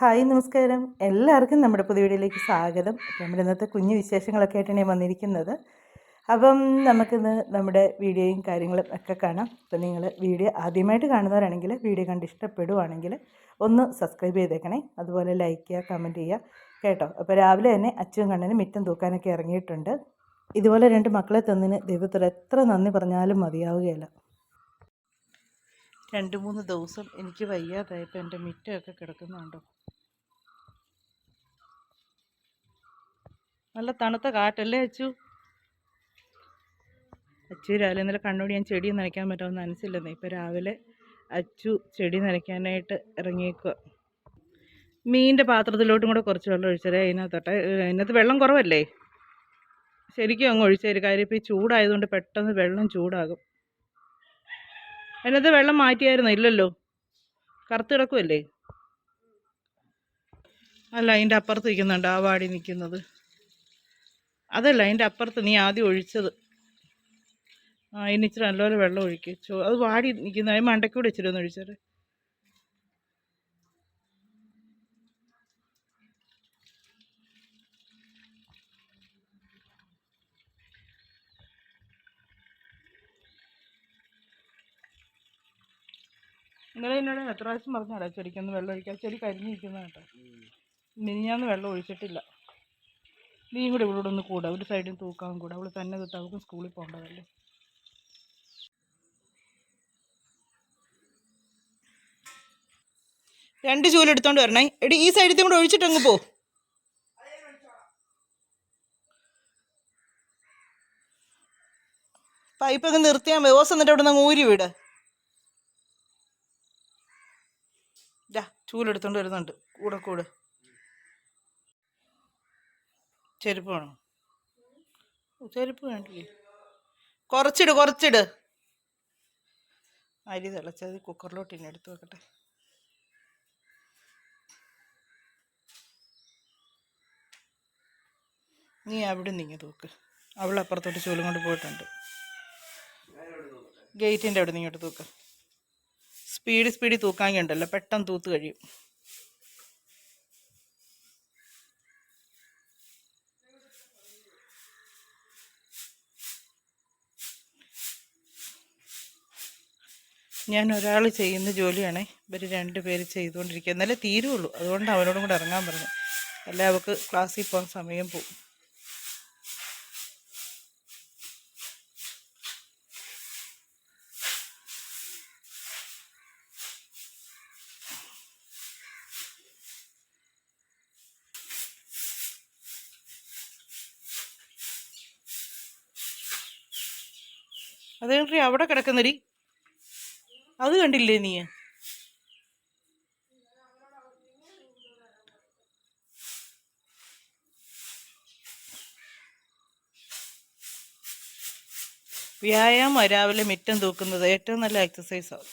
Hi നമസ്കാരം. എല്ലാവർക്കും നമ്മുടെ പുതിയ വീഡിയോയിലേക്ക് സ്വാഗതം. നമ്മുടെ ഇന്നത്തെ കുഞ്ഞു വിശേഷങ്ങളൊക്കെ ആയിട്ടാണ് ഞാൻ വന്നിരിക്കുന്നത്. അപ്പം നമുക്കിന്ന് നമ്മുടെ വീഡിയോയും കാര്യങ്ങളും ഒക്കെ കാണാം. അപ്പം നിങ്ങൾ വീഡിയോ ആദ്യമായിട്ട് കാണുന്നവരാണെങ്കിൽ വീഡിയോ കണ്ട് ഇഷ്ടപ്പെടുവാണെങ്കിൽ ഒന്ന് സബ്സ്ക്രൈബ് ചെയ്തേക്കണേ. അതുപോലെ ലൈക്ക് ചെയ്യുക കമന്റ് ചെയ്യുക. കേട്ടോ? അപ്പോൾ രാവിലെ തന്നെ അച്ഛനും കണ്ണനും മിറ്റം തൂക്കാനൊക്കെ ഇറങ്ങിയിട്ടുണ്ട്. ഇതുപോലെ രണ്ട് മക്കളെ തന്നിന് ദൈവത്തോട് എത്ര നന്ദി പറഞ്ഞാലും മതിയാവുകയില്ല. രണ്ട് മൂന്ന് ദിവസം എനിക്ക് വയ്യാതായപ്പോൾ എന്റെ മിറ്റമൊക്കെ കിടക്കുന്നുണ്ടോ? നല്ല തണുത്ത കാറ്റല്ലേ അച്ചു? അച്ചു രാവിലെ ഇന്നലെ കണ്ണോടി ഞാൻ ചെടി നനയ്ക്കാൻ പറ്റുമെന്ന് മനസ്സില്ലെന്നേ ഇപ്പോൾ രാവിലെ അച്ചു ചെടി നനയ്ക്കാനായിട്ട് ഇറങ്ങിയേക്കുക മീനിന്റെ പാത്രത്തിലോട്ടും കൂടെ കുറച്ച് വെള്ളം ഒഴിച്ചാലേ അതിനകത്തോട്ടെ അതിനകത്ത് വെള്ളം കുറവല്ലേ? ശരിക്കും അങ്ങ് ഒഴിച്ചേര് കാര്യം ഇപ്പോൾ ഈ ചൂടായതുകൊണ്ട് പെട്ടെന്ന് വെള്ളം ചൂടാകും. അതിനകത്ത് വെള്ളം മാറ്റിയായിരുന്നു? ഇല്ലല്ലോ. കറുത്ത് കിടക്കുമല്ലേ അല്ല അതിന്റെ അപ്പുറത്ത് നിൽക്കുന്നുണ്ട് ആ വാടി നിൽക്കുന്നത്. അതല്ല അതിന്റെ അപ്പുറത്ത് നീ ആദ്യം ഒഴിച്ചത്. ആ അതിന് ഇച്ചിരി നല്ലപോലെ വെള്ളം ഒഴിക്കുക അത് വാടി നിൽക്കുന്ന അതിന് മണ്ടയ്ക്കൂടെ ഇച്ചിരി ഒന്ന് ഒഴിച്ചാൽ ഇന്നലെ എന്നോട് എത്ര പ്രാവശ്യം പറഞ്ഞാടാ ചെടിക്കൊന്ന് വെള്ളം ഒഴിക്കാൻ ചെടി കരിഞ്ഞിരിക്കുന്ന കേട്ടോ. മിനിഞ്ഞാന്ന് വെള്ളം ഒഴിച്ചിട്ടില്ല. നീ കൂടെ ഇവളോട് ഒന്ന് കൂടാ. ഒരു സൈഡിൽ തൂക്കാൻ കൂടാ. അവൾ തന്നെ തൊട്ട് അവൾക്ക് സ്കൂളിൽ പോകേണ്ടതല്ലേ? രണ്ട് ചൂൽ എടുത്തോണ്ട് വരണേ. എടി ഈ സൈഡിൽ കൂടെ ഒഴിച്ചിട്ട് അങ്ങ് പോ. പൈപ്പൊക്കെ നിർത്തിയാൽ മതി. ഓസ് എന്നിട്ട് അവിടെ നിന്ന് ഊരി വിട്. ചൂലെടുത്തോണ്ട് വരുന്നുണ്ട്. കൂടെ കൂടെ. ചെരുപ്പ് വേണോ ചെരുപ്പ് വേണ്ടില്ലേ? കുറച്ചിട് കുറച്ചിട്. അരി തിളച്ചത് കുക്കറിലോട്ട് ഇനി എടുത്ത് വെക്കട്ടെ. നീ അവിടെ നീങ്ങി തൂക്ക്. അവൾ അപ്പുറത്തോട്ട് ചൂലും കൊണ്ട് പോയിട്ടുണ്ട്. ഗേറ്റിന്റെ അവിടെ നിങ്ങോട്ട് തൂക്ക്. സ്പീഡ് സ്പീഡിൽ തൂക്കാൻ ഉണ്ടല്ലോ പെട്ടെന്ന് തൂത്ത് കഴിയും. ഞാൻ ഒരാൾ ചെയ്യുന്ന ജോലിയാണ്. ഇവർ രണ്ട് പേര് ചെയ്തുകൊണ്ടിരിക്കുക. എന്നാലേ തീരുള്ളൂ. അതുകൊണ്ട് അവനോടും കൂടെ ഇറങ്ങാൻ പറഞ്ഞു. അല്ല? അവൾക്ക് ക്ലാസ്സിൽ പോകാൻ സമയം പോകും അതേ അവിടെ കിടക്കുന്നടി? അത് കണ്ടില്ലേ നീ? വ്യായാമം രാവിലെ മിറ്റം തൂക്കുന്നത് ഏറ്റവും നല്ല എക്സസൈസാണ്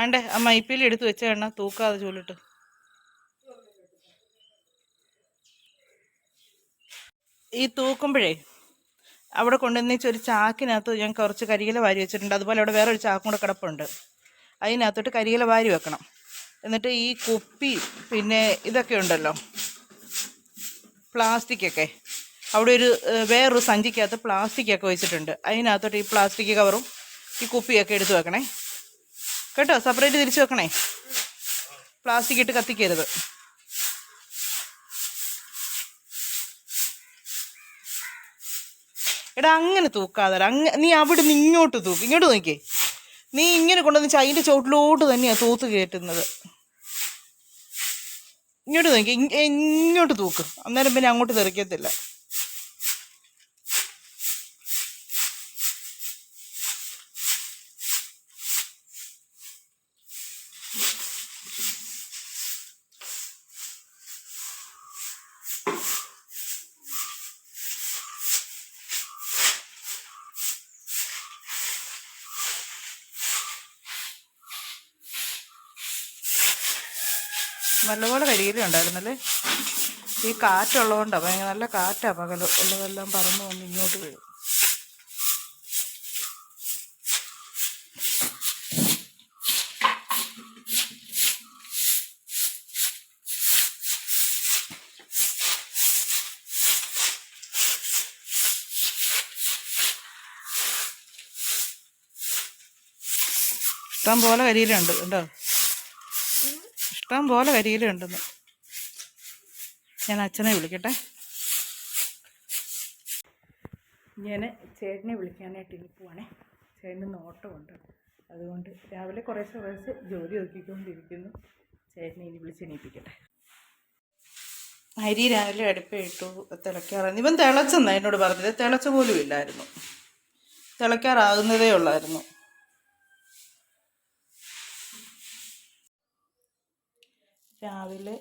ആണ്ടേ ആ മൈപ്പിൽ എടുത്ത് വെച്ച എണ്ണ തൂക്കാതെ ചൂലിട്ട്. ഈ തൂക്കുമ്പോഴേ അവിടെ കൊണ്ടുവന്നേച്ച് ഒരു ചാക്കിനകത്ത് ഞാൻ കുറച്ച് കരിയില വാരി വെച്ചിട്ടുണ്ട്. അതുപോലെ അവിടെ വേറെ ഒരു ചാക്കും കൂടെ കിടപ്പുണ്ട്. അതിനകത്തോട്ട് കരിയില വാരി വെക്കണം. എന്നിട്ട് ഈ കുപ്പി പിന്നെ ഇതൊക്കെ ഉണ്ടല്ലോ പ്ലാസ്റ്റിക്കൊക്കെ. അവിടെ ഒരു വേറൊരു സഞ്ചിക്കകത്ത് പ്ലാസ്റ്റിക്കൊക്കെ വെച്ചിട്ടുണ്ട്. അതിനകത്തോട്ട് ഈ പ്ലാസ്റ്റിക് കവറും ഈ കുപ്പിയൊക്കെ എടുത്ത് വെക്കണേ. കേട്ടോ? സെപ്പറേറ്റ് തിരിച്ച് വെക്കണേ? പ്ലാസ്റ്റിക് ഇട്ട് കത്തിക്കരുത്. എടാ അങ്ങനെ തൂക്കാതെ അങ്ങ നീ അവിടെ നിന്ന് ഇങ്ങോട്ട് തൂക്ക്. ഇങ്ങോട്ട് നോക്കിയേ നീ ഇങ്ങനെ കൊണ്ടുവന്ന് അതിന്റെ ചോട്ടിലോട്ട് തന്നെയാണ് തൂത്ത് കയറ്റുന്നത്. ഇങ്ങോട്ട് നോക്കി ഇങ്ങോട്ട് തൂക്ക്. അന്നേരം പിന്നെ അങ്ങോട്ട് തെറിക്കത്തില്ല. നല്ലപോലെ കരിയിലുണ്ടായിരുന്നല്ലേ ഈ കാറ്റുള്ളതുകൊണ്ടാണ് ഭയങ്കര നല്ല കാറ്റാണ് പകൽ ഉള്ളതെല്ലാം പറന്ന് വന്ന് ഇങ്ങോട്ട് വരും ഇഷ്ടം പോലെ കരിയിലുണ്ട് കേട്ടോ. ഇഷ്ടം പോലെ കരിയിലുണ്ടെന്ന് ഞാൻ അച്ഛനെ വിളിക്കട്ടെ. ഞാൻ ചേട്ടനെ വിളിക്കാനായിട്ട് ഇനി പോവാണേ. ചേട്ടന് നോട്ടമുണ്ട്. അതുകൊണ്ട് രാവിലെ കുറേശ്ശെ കുറേശ്ശെ ജോലി ഒതുക്കിക്കൊണ്ടിരിക്കുന്നു. ചേട്ടനെ ഇനി വിളിച്ചെണീപ്പിക്കട്ടെ അരി രാവിലെ അടുപ്പിട്ടു തിളയ്ക്കാറാണ് ഇവൻ തിളച്ചെന്നാ എന്നോട് പറഞ്ഞത്. തിളച്ച പോലും ഇല്ലായിരുന്നു. തിളയ്ക്കാറാകുന്നതേ ഉള്ളായിരുന്നു. രാവിലെ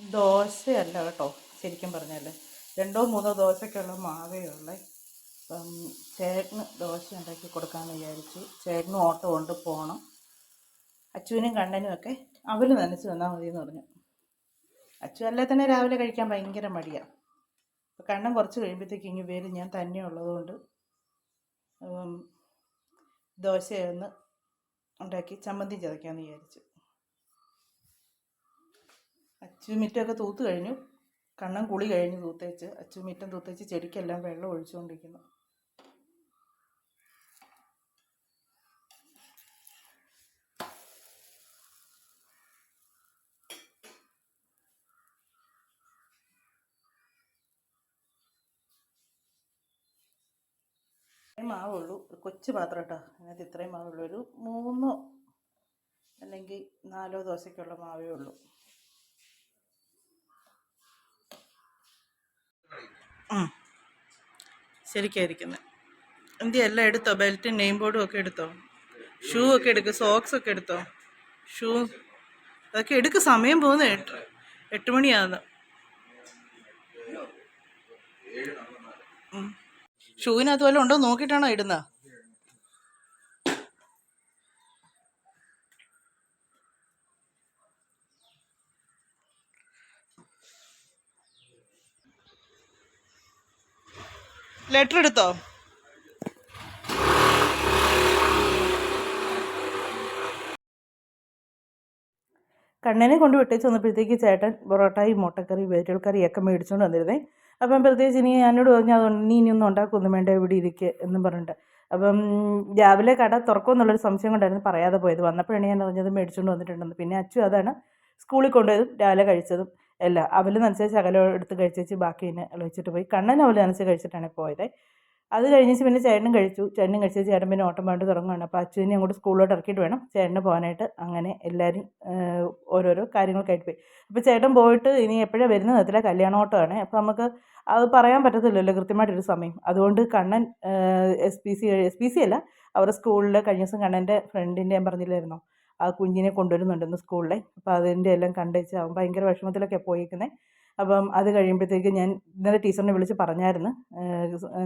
ദോശയല്ല കേട്ടോ ശരിക്കും പറഞ്ഞാൽ രണ്ടോ മൂന്നോ ദോശയ്ക്കുള്ള മാവേ ഉള്ളേ. അപ്പം ചേട്ടന് ദോശ ഉണ്ടാക്കി കൊടുക്കാമെന്ന് വിചാരിച്ചു ചേട്ടനും ഓട്ടോ കൊണ്ട് പോകണം അച്ചുവിനും കണ്ണനും ഒക്കെ അവർ നനച്ച് തന്നാൽ മതി എന്ന് പറഞ്ഞു. അച്ചു അല്ലേ തന്നെ രാവിലെ കഴിക്കാൻ ഭയങ്കര മടിയാണ് അപ്പോൾ കണ്ണൻ കുറച്ച് കഴിയുമ്പോഴത്തേക്ക് ഇങ്ങ് പേര് ഞാൻ തന്നെ ഉള്ളതുകൊണ്ട് ദോശയൊന്ന് ഉണ്ടാക്കി ചമ്മന്തി ചതയ്ക്കാമെന്ന് വിചാരിച്ചു. അച്ചു മിറ്റമൊക്കെ തൂത്ത് കഴിഞ്ഞു. കണ്ണൻ കുളി കഴിഞ്ഞു തൂത്തേച്ച്. അച്ചുമിറ്റം തൂത്തേച്ച് ചെടിക്കെല്ലാം വെള്ളം ഒഴിച്ചുകൊണ്ടിരിക്കുന്നു. മാവുള്ളൂ. കൊച്ചു പാത്രം കേട്ടോ. അതിനകത്ത് ഇത്രയും മാവുള്ളൂ. ഒരു മൂന്നോ അല്ലെങ്കിൽ നാലോ ദോശയ്ക്കുള്ള മാവേ ഉള്ളൂ. ശരിക്കായിരിക്കുന്നത് എന്തി എല്ലാം എടുത്തോ? ബെൽറ്റും നെയിം ബോർഡും ഒക്കെ എടുത്തോ? ഷൂ ഒക്കെ എടുക്ക് സോക്സ് ഒക്കെ എടുത്തോ? ഷൂ. അതൊക്കെ എടുക്ക് സമയം പോകുന്നത് എട്ട് എട്ട് മണിയാകുന്നു ഷൂവിനതുപോലെ ഉണ്ടോ നോക്കിയിട്ടാണോ ഇടുന്നത് ലെറ്റർ എടുത്തോ? കണ്ണനെ കൊണ്ട് വിട്ടേച്ച് വന്നപ്പോഴത്തേക്ക് ചേട്ടൻ പൊറോട്ടയും മുട്ടക്കറി വേരുകൾ കറിയൊക്കെ മേടിച്ചുകൊണ്ട് വന്നിരുന്നേ. അപ്പം പ്രത്യേകിച്ച് ഇനി എന്നോട് പറഞ്ഞു അതുകൊണ്ട് നീ ഇനി ഒന്നും ഉണ്ടാക്കൊന്നും വേണ്ട ഇവിടെ ഇരിക്കുക എന്നും പറഞ്ഞിട്ട്. അപ്പം രാവിലെ കട തുറക്കുമെന്നുള്ളൊരു സംശയം കൊണ്ടായിരുന്നു പറയാതെ പോയത്. വന്നപ്പോഴാണ് ഞാൻ അറിഞ്ഞത് മേടിച്ചുകൊണ്ട് വന്നിട്ടുണ്ടെന്ന്. പിന്നെ അച്ചു അതാണ് സ്കൂളിൽ കൊണ്ടുപോയതും രാവിലെ കഴിച്ചതും. എല്ലാം അവൽ നനച്ച ശകലം എടുത്ത് കഴിച്ചേച്ച് ബാക്കി പിന്നെ വെച്ചിട്ട് പോയി. കണ്ണൻ അവൽ നനച്ച് കഴിച്ചിട്ടാണ് പോയത്. അത് കഴിഞ്ഞിട്ട് പിന്നെ ചേട്ടനും കഴിച്ചു. ചേട്ടനും കഴിച്ച് ചേട്ടൻ പിന്നെ ഓട്ടം പാട്ട് തുടങ്ങുകയാണ്. അപ്പോൾ അച്ഛനെ അങ്ങോട്ട് സ്കൂളിലോട്ട് ഇറക്കിയിട്ട് വേണം. ചേട്ടന് പോകാനായിട്ട് അങ്ങനെ എല്ലാവരും ഓരോരോ കാര്യങ്ങൾക്കായിട്ട് പോയി. അപ്പോൾ ചേട്ടൻ പോയിട്ട് ഇനി എപ്പോഴാണ് വരുന്നത് അതിലെ കല്യാണോട്ടമാണ്. അപ്പോൾ നമുക്ക് അത് പറയാൻ പറ്റത്തില്ലല്ലോ കൃത്യമായിട്ടൊരു സമയം. അതുകൊണ്ട് Kannan S P C S P C അല്ല അവരുടെ സ്കൂളിൽ കഴിഞ്ഞ ദിവസം കണ്ണന്റെ ഫ്രണ്ടിന്റെ ഞാൻ പറഞ്ഞില്ലായിരുന്നോ? ആ കുഞ്ഞിനെ കൊണ്ടുവരുന്നുണ്ടെന്ന് സ്കൂളിലെ അപ്പോൾ അതിന്റെ എല്ലാം കണ്ടേച്ച് അവൻ ഭയങ്കര വിഷമത്തിലൊക്കെ പോയിരിക്കുന്നത് അപ്പം അത് കഴിയുമ്പോഴത്തേക്ക് ഞാൻ ഇന്നലെ ടീച്ചറിനെ വിളിച്ച് പറഞ്ഞായിരുന്നു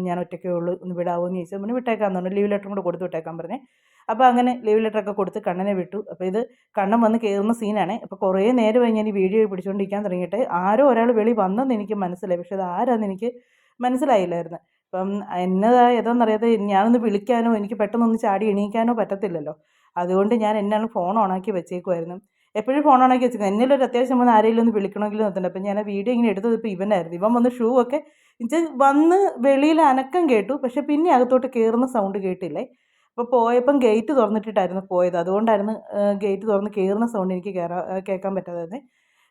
ഞാൻ ഒറ്റയ്ക്കേ ഉള്ളൂ ഒന്ന് വിടാവോ എന്ന് ചോദിച്ചു. പിന്നെ വിട്ടേക്കാന്ന് പറഞ്ഞു ലീവ് ലെറ്ററും കൂടെ കൊടുത്ത് വിട്ടേക്കാൻ പറഞ്ഞേ. അപ്പോൾ അങ്ങനെ ലീവ് ലെറ്ററൊക്കെ കൊടുത്ത് കണ്ണനെ വിട്ടു. അപ്പോൾ ഇത് കണ്ണൻ വന്ന് കയറുന്ന സീനാണ് അപ്പോൾ കുറേ നേരമായി ഞാൻ ഈ വീഡിയോ പിടിച്ചുകൊണ്ടിരിക്കാൻ തുടങ്ങിയിട്ട് ആരോ ഒരാൾ വെളി വന്നെന്ന് എനിക്ക് മനസ്സിലായി. പക്ഷേ അത് ആരാന്ന് എനിക്ക് മനസ്സിലായില്ലായിരുന്നു. അപ്പം എന്നതാ ഏതാണെന്നറിയാതെ ഞാനൊന്ന് വിളിക്കാനോ എനിക്ക് പെട്ടെന്നൊന്ന് ചാടി എണീക്കാനോ പറ്റത്തില്ലല്ലോ. അതുകൊണ്ട് ഞാൻ എന്നാണ് ഫോൺ ഓണാക്കി വെച്ചേക്കുമായിരുന്നു എപ്പോഴും ഫോൺ ഓണാക്കി വെച്ചിരിക്കുന്നത് എന്നെല്ലാം ഒരു അത്യാവശ്യം വന്ന് ആരെങ്കിലും ഒന്ന് വിളിക്കണമെങ്കിലും നിർത്തുന്നുണ്ട് അപ്പം ഞാൻ ആ വീഡിയോ ഇങ്ങനെ എടുത്തത് ഇപ്പോൾ ഇവനായിരുന്നു. ഇവൻ വന്ന് ഷൂ ഒക്കെ വന്ന് വെളിയിൽ അനക്കം കേട്ടു. പക്ഷെ പിന്നെ അകത്തോട്ട് കയറുന്ന സൗണ്ട് കേട്ടില്ലേ? അപ്പോൾ പോയപ്പം ഗേറ്റ് തുറന്നിട്ടിട്ടായിരുന്നു പോയത്. അതുകൊണ്ടായിരുന്നു ഗേറ്റ് തുറന്ന് കയറുന്ന സൗണ്ട് എനിക്ക് കയറാൻ കേൾക്കാൻ പറ്റാതെ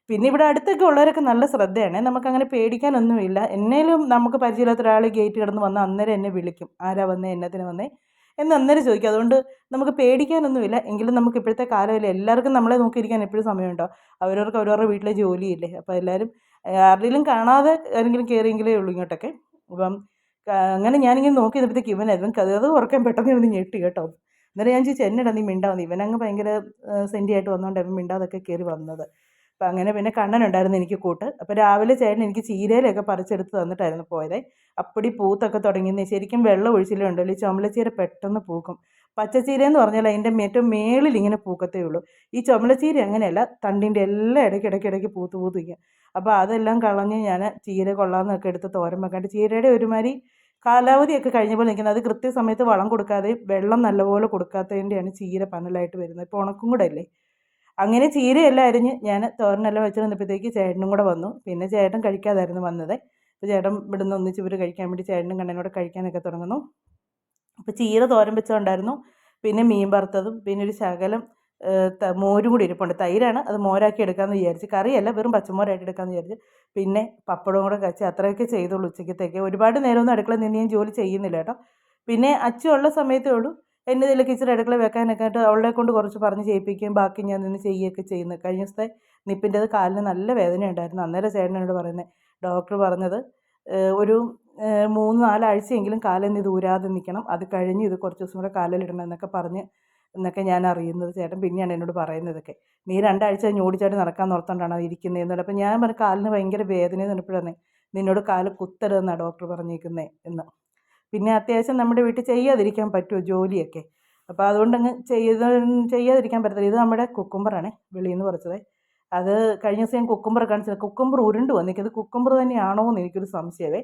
പിന്നെ ഇവിടെ അടുത്തൊക്കെ ഉള്ളവരൊക്കെ നല്ല ശ്രദ്ധയാണ്. നമുക്കങ്ങനെ പേടിക്കാനൊന്നുമില്ല. എന്നേലും നമുക്ക് പരിചയമില്ലാത്ത ഒരാൾ ഗേറ്റ് കിടന്ന് വന്ന് അന്നേരം എന്നെ വിളിക്കും. ആരാ വന്നേ? എന്നതിന് വന്നേ? എന്ന് അന്നേരം ചോദിക്കും. അതുകൊണ്ട് നമുക്ക് പേടിക്കാനൊന്നുമില്ല. എങ്കിലും നമുക്ക് ഇപ്പോഴത്തെ കാലമല്ലേ എല്ലാവർക്കും നമ്മളെ നോക്കിയിരിക്കാൻ എപ്പോഴും സമയമുണ്ടോ? അവരവർക്ക് അവരവരുടെ വീട്ടിലെ ജോലിയില്ലേ? അപ്പോൾ എല്ലാവരും ആരുടെയും കാണാതെ ആരെങ്കിലും കയറിയെങ്കിലേ ഉള്ളൂ ഇങ്ങോട്ടൊക്കെ. അപ്പം അങ്ങനെ ഞാനിങ്ങനെ നോക്കി നിന്നപ്പോഴത്തേക്ക് ഇവൻ ഇവൻ അത് ഉറക്കാൻ പെട്ടെന്ന് ഇവന് ഞെട്ടി കേട്ടോ. അന്നേരം ഞാൻ ചോദിച്ചു എന്നടാ നീ മിണ്ടാവുന്നു ഇവനങ്ങ് ഭയങ്കര സെന്റി ആയിട്ട് വന്നുകൊണ്ട് അവൻ മിണ്ടാതൊക്കെ കയറി വന്നത്. അപ്പം അങ്ങനെ പിന്നെ കണ്ണനുണ്ടായിരുന്നു എനിക്ക് കൂട്ട്. അപ്പോൾ രാവിലെ ചേട്ടൻ എനിക്ക് ചീരയിലൊക്കെ പറിച്ചെടുത്ത് തന്നിട്ടായിരുന്നു പോയത്. അപ്പടി പൂത്തൊക്കെ തുടങ്ങി ശരിക്കും വെള്ളം ഒഴിച്ചില്ലുണ്ടല്ലോ ഈ ചുമലച്ചീര പെട്ടെന്ന് പൂക്കും. പച്ചച്ചീര എന്ന് പറഞ്ഞാൽ അതിന്റെ ഏറ്റവും മേളിൽ ഇങ്ങനെ പൂക്കത്തേ ഉള്ളൂ. ഈ ചുമലച്ചീര അങ്ങനെയല്ല തണ്ടിന്റെ എല്ലാം ഇടയ്ക്ക് ഇടയ്ക്ക് പൂത്ത് പൂത്ത് നിൽക്കും അപ്പോൾ അതെല്ലാം കളഞ്ഞ് ഞാൻ ചീര കൊള്ളാമെന്നൊക്കെ എടുത്ത് തോരൻ വെക്കാണ്ട് ചീരയുടെ ഒരുമാതിരി കാലാവധിയൊക്കെ കഴിഞ്ഞപ്പോൾ നിൽക്കുന്നത്. അത് കൃത്യസമയത്ത് വളം കൊടുക്കാതെ വെള്ളം നല്ലപോലെ കൊടുക്കാത്തതിന്റെയാണ് ചീര പന്നലായിട്ട് വരുന്നത്. ഇപ്പോൾ ഉണക്കും കൂടെ അല്ലേ? അങ്ങനെ ചീരയെല്ലാം അരിഞ്ഞ് ഞാൻ തോരനെല്ലാം വെച്ച് വന്നപ്പോഴത്തേക്ക് ചേട്ടനും കൂടെ വന്നു. പിന്നെ ചേട്ടൻ കഴിക്കാതായിരുന്നു വന്നത്. അപ്പോൾ ചേട്ടൻ ഇവിടുന്ന് ഒന്നിച്ച് ഇവർ കഴിക്കാൻ വേണ്ടി ചേട്ടനും കണ്ണനോടെ കഴിക്കാനൊക്കെ തുടങ്ങുന്നു. അപ്പോൾ ചീര തോരൻ വെച്ചുകൊണ്ടായിരുന്നു പിന്നെ മീൻ വറുത്തതും പിന്നെ ഒരു ശകലം മോരും കൂടി ഇരിപ്പുണ്ട്. തൈരാണ്. അത് മോരാക്കി എടുക്കാമെന്ന് വിചാരിച്ച്. കറിയല്ല വെറും പച്ചമോരായിട്ട് എടുക്കാമെന്ന് വിചാരിച്ച്. പിന്നെ പപ്പടവും കൂടെ കച്ച് അത്രയൊക്കെ ചെയ്തുള്ളൂ ഉച്ചക്കത്തേക്ക്. ഒരുപാട് നേരമൊന്നും അടുക്കള നിന്ന് ഞാൻ ജോലി ചെയ്യുന്നില്ല കേട്ടോ. പിന്നെ അച്ഛൻ ഉള്ള സമയത്തേ ഉള്ളൂ. എന്നെ ഇതിൽ കിച്ചൺ അടുക്കള വെക്കാനൊക്കെ ആയിട്ട് അവളെ കൊണ്ട് കുറച്ച് പറഞ്ഞ് ചെയ്യിപ്പിക്കുകയും ബാക്കി ഞാൻ നിന്ന് ചെയ്യുകയൊക്കെ ചെയ്യുന്നത് കഴിഞ്ഞ ദിവസത്തെ നിപ്പിന്റെത് കാലിന് നല്ല വേദന ഉണ്ടായിരുന്നു. അന്നേരം ചേട്ടനോട് പറയുന്നത് ഡോക്ടർ പറഞ്ഞത് ഒരു മൂന്ന് നാലാഴ്ചയെങ്കിലും കാലിൽ ഇത് ഊരാതെ നിൽക്കണം. അത് കഴിഞ്ഞ് ഇത് കുറച്ച് ദിവസം കൂടെ കാലിലിടണം എന്നൊക്കെ പറഞ്ഞ് എന്നൊക്കെ ഞാൻ അറിയുന്നത് ചേട്ടൻ പിന്നെയാണ് എന്നോട് പറയുന്നതൊക്കെ നീ രണ്ടാഴ്ച കഴിഞ്ഞ് ഓടിച്ചാടി നടക്കാൻ നിർത്തണ്ടാണ് അത് ഇരിക്കുന്നതെന്ന് അപ്പം ഞാൻ പറഞ്ഞു കാലിന് ഭയങ്കര വേദന പറഞ്ഞപ്പോഴാണ് നിന്നോട് കാൽ കുത്തരുതെന്നാണ് ഡോക്ടർ പറഞ്ഞേക്കുന്നത് എന്ന്. പിന്നെ അത്യാവശ്യം നമ്മുടെ വീട്ടിൽ ചെയ്യാതിരിക്കാൻ പറ്റുമോ ജോലിയൊക്കെ? അപ്പോൾ അതുകൊണ്ടങ്ങ് ചെയ്ത് ചെയ്യാതിരിക്കാൻ പറ്റത്തില്ല. ഇത് നമ്മുടെ കുക്കുംബറാണ് വെളിയിൽ നിന്ന് പറിച്ചത്. അത് കഴിഞ്ഞ ദിവസം ഞാൻ കുക്കുംബർ കാണിച്ചത് കുക്കുംബർ ഉരുണ്ട് വന്നിരിക്കുന്നത് കുക്കുംബർ തന്നെയാണോ എന്ന് എനിക്കൊരു സംശയമേ.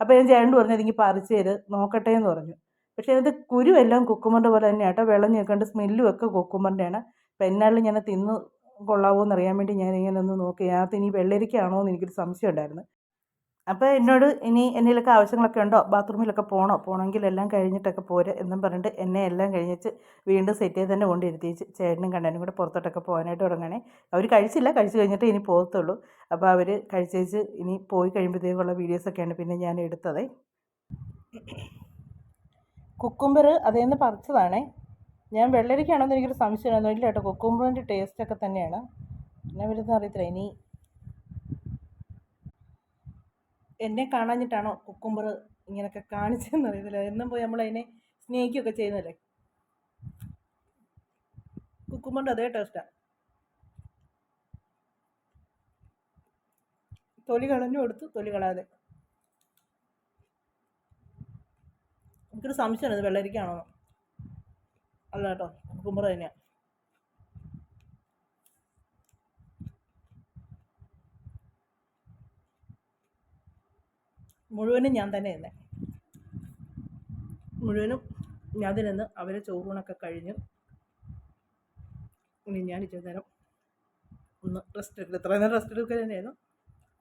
അപ്പോൾ ഞാൻ ചേട്ടൻ പറഞ്ഞു എനിക്ക് പറിച്ച് തരുത് നോക്കട്ടെ എന്ന് പറഞ്ഞു. പക്ഷേ അതിന്റെ കുരുവെല്ലാം കുക്കുമ്പറിന്റെ പോലെ തന്നെയാണ് കേട്ടോ. വെള്ളം ഞെക്കണ്ട് സ്മെല്ലും ഒക്കെ കുക്കുമ്പറിന്റെയാണ്. അപ്പം എന്നാലും ഞാൻ തിന്ന് കൊള്ളാവോ എന്നറിയാൻ വേണ്ടി ഞാൻ ഇങ്ങനെ ഒന്ന് നോക്കി. അതിനകത്ത് ഇനി വെള്ളരിക്കാണോ എന്ന് എനിക്കൊരു സംശയം ഉണ്ടായിരുന്നു. അപ്പോൾ എന്നോട് ഇനി എന്തെങ്കിലുമൊക്കെ ആവശ്യങ്ങളൊക്കെ ഉണ്ടോ? ബാത്റൂമിലൊക്കെ പോകണോ പോകണമെങ്കിൽ എല്ലാം കഴിഞ്ഞിട്ടൊക്കെ പോരെ എന്നും പറഞ്ഞിട്ട് എന്നെ എല്ലാം കഴിഞ്ഞിച്ച് വീണ്ടും സെറ്റ് ചെയ്ത് തന്നെ കൊണ്ടിരുത്തിച്ച് ചേട്ടനും കണ്ണനും കൂടെ പുറത്തോട്ടൊക്കെ പോകാനായിട്ട് തുടങ്ങണേ. അവർ കഴിച്ചില്ല കഴിച്ച് കഴിഞ്ഞിട്ട് ഇനി പോകത്തുള്ളൂ. അപ്പോൾ അവർ കഴിച്ചേച്ച് ഇനി പോയി കഴിയുമ്പോഴത്തേക്കുള്ള വീഡിയോസൊക്കെയാണ് പിന്നെ ഞാൻ എടുത്തത്. കുക്കുംബർ അതേ നിന്ന് പറിച്ചതാണേ. ഞാൻ വെള്ളരിക്കാണോ എന്ന് എനിക്കൊരു സംശയമായിരുന്നു ഇല്ല കേട്ടോ കുക്കുംബറിന്റെ ടേസ്റ്റൊക്കെ തന്നെയാണ്. പിന്നെ വരുന്നത് അറിയത്തില്ല. ഇനി എന്നെ കാണാഞ്ഞിട്ടാണോ കുക്കുംബർ ഇങ്ങനെയൊക്കെ കാണിച്ചതെന്ന് അറിയത്തില്ല. എന്നും പോയി നമ്മളതിനെ സ്നേഹിക്കുകയൊക്കെ ചെയ്യുന്നല്ലേ കുക്കുംബറിന്റെ അതേ ടേസ്റ്റാണ് തൊലി കളഞ്ഞു കൊടുത്തു തൊലി കളയാതെ. എനിക്കൊരു സംശയമാണ് ഇത് വെള്ളരിക്കാണോ അല്ല കേട്ടോ കുക്കുംബർ തന്നെയാണ് മുഴുവനും ഞാൻ തന്നെ തന്നെ മുഴുവനും ഞാൻ നിന്ന് അവരെ ചോറൂണൊക്കെ കഴിഞ്ഞു ഇനി ഞാൻ ഇച്ചിരി നേരം ഒന്ന് റെസ്റ്റ് എടുക്കുക ഇത്രയും നേരം റെസ്റ്റ് എടുക്കുക തന്നെയായിരുന്നു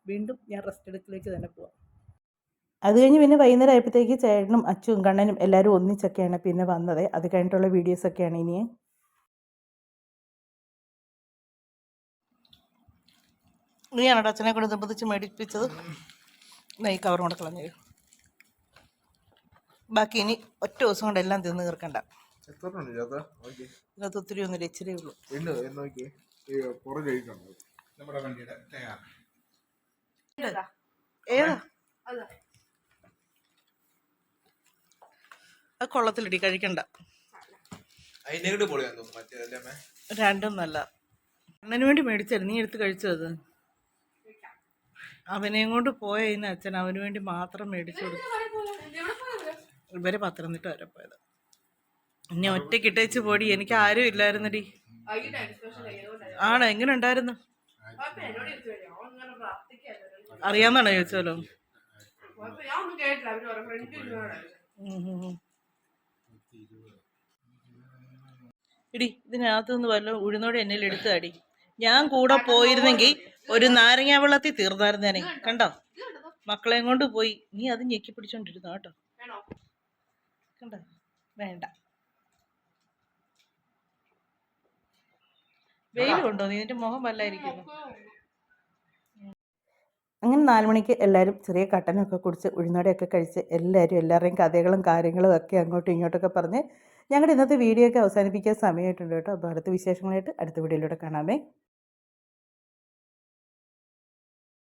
വീണ്ടും ഞാൻ റെസ്റ്റ് എടുക്കലേക്ക് തന്നെ പോവാം. അത് കഴിഞ്ഞ് പിന്നെ വൈകുന്നേരം ആയപ്പോഴത്തേക്ക് ചേട്ടനും അച്ചും കണ്ണനും എല്ലാവരും ഒന്നിച്ചൊക്കെയാണ് പിന്നെ വന്നത്. അത് കഴിഞ്ഞിട്ടുള്ള വീഡിയോസൊക്കെയാണ് ഇനി. നീയാണോ അച്ഛനെ കൊണ്ട് നിർബന്ധിച്ച് മേടിപ്പിച്ചത്? എന്നാ കവറും കവർ കൊണ്ട് കളഞ്ഞു. ബാക്കി ഇനി ഒറ്റ ദിവസം കൊണ്ട് എല്ലാം തിന്ന് തീർക്കണ്ട. ഇതിനകത്ത്? ഒത്തിരി ഒന്നുമില്ല ഇച്ചിരി ഉള്ളൂ. ഏതാ? അത്. കൊള്ളത്തിലിടി കഴിക്കണ്ട. അതിനെ പൊളിയാന്ന് തോന്നുന്നു മറ്റേ അല്ലേ രണ്ടും നല്ല. അണ്ണന് വേണ്ടി മേടിച്ചായിരുന്നു നീ എടുത്ത് കഴിച്ചത് അവനെയും കൊണ്ട് പോയ ഇന്ന് അച്ഛൻ അവന് വേണ്ടി മാത്രം മേടിച്ചു കൊടുത്തു. ഇവർ പത്തനംതിട്ട വരെ പോയത്. എന്നെ ഒറ്റയ്ക്ക് ഇട്ടേച്ച് പോടി. എനിക്ക് ആരും ഇല്ലായിരുന്നടി. ആണോ? എങ്ങനെ ഉണ്ടായിരുന്നു? അറിയാന്നാണോ ചോദിച്ചാലോ? ഇടി ഇതിനകത്തുനിന്ന് വല്ല ഉഴുന്നോടെ എന്നെ എടുത്താടി ഞാൻ കൂടെ പോയിരുന്നെങ്കിൽ ഒരു നാരങ്ങ വെള്ളത്തിൽ തീർന്നായിരുന്നേനെ കണ്ടോ? മക്കളെയും കൊണ്ട് പോയി. നീ അത് ഞെക്കി പിടിച്ചോണ്ടിരുന്നോ കേട്ടോ. കണ്ടോ? വേണ്ട. വെയിലുണ്ടോ നീ നിന്റെ മുഖം വല്ലായിരിക്കുന്നു. അങ്ങനെ നാലുമണിക്ക് എല്ലാവരും ചെറിയ കട്ടനൊക്കെ കുടിച്ച് ഉഴുന്നോടെയൊക്കെ കഴിച്ച് എല്ലാവരും എല്ലാവരുടെയും കഥകളും കാര്യങ്ങളും ഒക്കെ അങ്ങോട്ടും ഇങ്ങോട്ടൊക്കെ പറഞ്ഞ് ഞങ്ങളുടെ ഇന്നത്തെ വീഡിയോ ഒക്കെ അവസാനിപ്പിക്കാൻ സമയമായിട്ടുണ്ട് കേട്ടോ. അപ്പോൾ അടുത്ത വിശേഷങ്ങളായിട്ട് അടുത്ത വീഡിയോയിലൂടെ കാണാമേ.